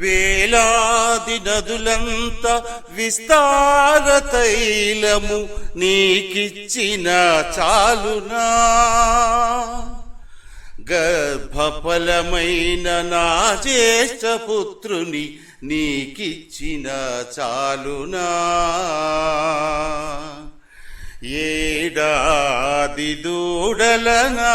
వేలాది నదులంత విస్తార తైలము నీకిచ్చిన చాలునా. గర్భఫలమైన నా జ్యేష్ఠపుత్రుని నీకిచ్చిన చాలునా. ఏడాది దూడలనా.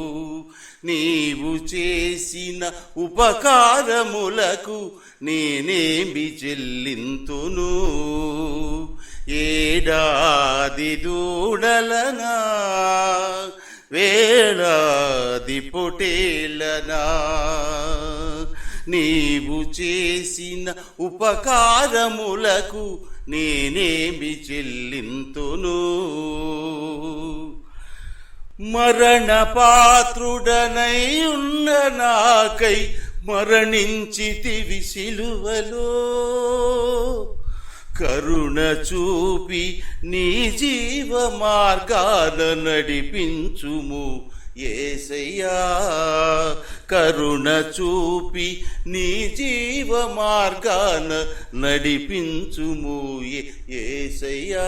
నీవు చేసిన ఉపకారములకు నేనేమి చెల్లింతును? ఏడాది దూడలనా? వేళాది పొటేలనా? నీవు చేసిన ఉపకారములకు నేనేమి చెల్లింతును? మరణ పాత్రుడనై ఉన్న నాకై మరణించితివి సిలువలో కరుణ చూపి నీ జీవ మార్గాల నడిపించుము ఏసయ్యా. కరుణ చూపి నీ జీవ మార్గాన నడిపించుము ఏసయ్యా.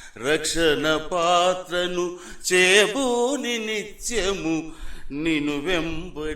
రక్షణ పాత్రను చేబూని నిత్యము నిను వెంబడించెదను.